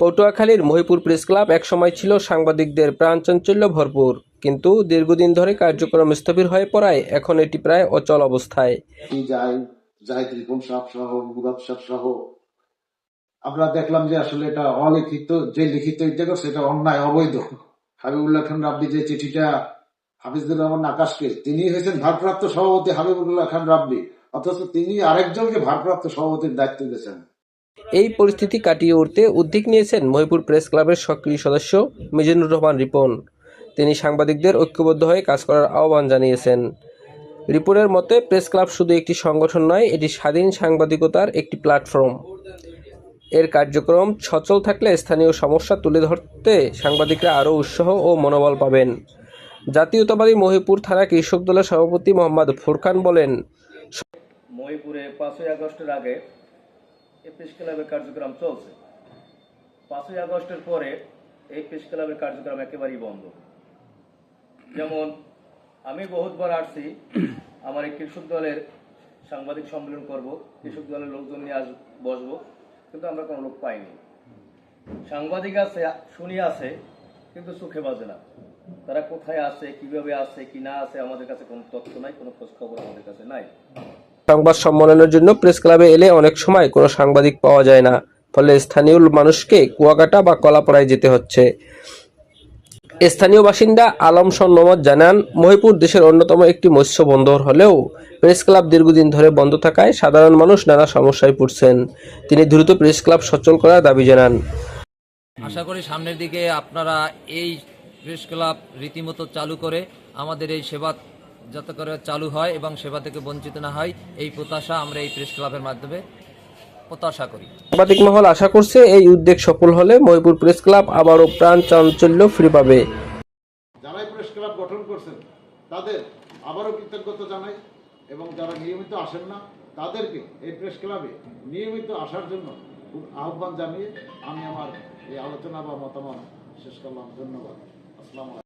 পটুয়াখালীর Mahipur press club একসময় ছিল সাংবাদিকদের প্রাণচাঞ্চল্য ভরপুর, কিন্তু দীর্ঘদিন ধরে কার্যক্রম স্থবির হয়ে পড়ায় এখন এটি প্রায় অচল অবস্থায়। আমরা দেখলাম যে আসলে এটা অলিখিত, যে লিখিত ইত্যাদি সেটা অন্যায়, অবৈধ। হাবিবুল্লাহ খান রাব্বি যে চিঠিটা হাফিজুর রহমান আকাশকে, তিনি হয়েছেন ভারপ্রাপ্ত সভাপতি হাবিবুল্লাহ খান রাব্বি, অথচ তিনি আরেকজনকে ভারপ্রাপ্ত সভাপতির দায়িত্ব দিয়েছেন। এই পরিস্থিতি কাটিয়ে উঠতে উদ্যোগ নিয়েছেন মহিপুর প্রেস ক্লাবের সক্রিয় সদস্য মিজানুর রহমান রিপন। তিনি সাংবাদিকদের ঐক্যবদ্ধ হয়ে কাজ করার আহ্বান জানিয়েছেন। রিপনের মতে, প্রেস ক্লাব শুধু একটি সংগঠন নয়, এটি স্বাধীন সাংবাদিকতার একটি প্ল্যাটফর্ম। এর কার্যক্রম সচল থাকলে স্থানীয় সমস্যা তুলে ধরতে সাংবাদিকরা আরও উৎসাহ ও মনোবল পাবেন। জাতীয়তাবাদী মহিপুর থানা কৃষক দলের সভাপতি মোহাম্মদ ফুরকান বলেন, মহিপুরে পাঁচই আগস্টের আগে এই প্রেস ক্লাবের কার্যক্রম চলছে। পাঁচই আগস্টের পরে এই প্রেস ক্লাবের কার্যক্রম একেবারেই বন্ধ। যেমন, আমি বহুতবার আসছি, আমার এই কৃষক দলের সাংবাদিক সম্মেলন করব, কৃষক দলের লোকজন নিয়ে আস বসবো, কিন্তু আমরা কোনো লোক পাইনি। সাংবাদিক আছে, শুনি আছে, কিন্তু চোখে বাজে না। তারা কোথায় আছে, কীভাবে আছে, কি না আছে, আমাদের কাছে কোনো তথ্য নাই, কোনো খোঁজ খবর আমাদের কাছে নাই। সংবাদ সম্মেলনের জন্য প্রেস ক্লাবে এলে অনেক সময় কোনো সাংবাদিক পাওয়া যায় না। ফলে স্থানীয় মানুষকে কুয়াকাটা বা কলাপাড়ায় যেতে হচ্ছে। স্থানীয় বাসিন্দা আলম সন্নমত জানান, মহিপুর দেশের অন্যতম একটি মৎস্য বন্দর হলেও প্রেস ক্লাব দীর্ঘদিন ধরে বন্ধ থাকায় সাধারণ মানুষ নানা সমস্যায় পড়ছেন। তিনি দ্রুত প্রেস ক্লাব সচল করার দাবি জানান। আশা করি সামনের দিকে আপনারা এই প্রেস ক্লাব রীতিমতো চালু করে আমাদের এই সেবা যাতে করে চালু হয় এবং সেবা থেকে বঞ্চিত না হয় এই প্রত্যাশা আমরা এই প্রেস ক্লাবের মাধ্যমে প্রত্যাশা করি। সাংবাদিক মহল আশা করছে এই উদ্যোগ সফল হলে ময়পুর প্রেস ক্লাব আবারও প্রাণ চাঞ্চল্য ফিরে পাবে। যারাই প্রেস ক্লাব গঠন করছেন তাদের আবারও কৃতজ্ঞতা জানাই এবং যারা নিয়মিত আসেন না তাদেরকে এই প্রেস ক্লাবে নিয়মিত আসার জন্য খুব আহ্বান জানিয়ে আমি আমার এই আলোচনা বা মতামত শেষ করলাম। ধন্যবাদ। আসসালামু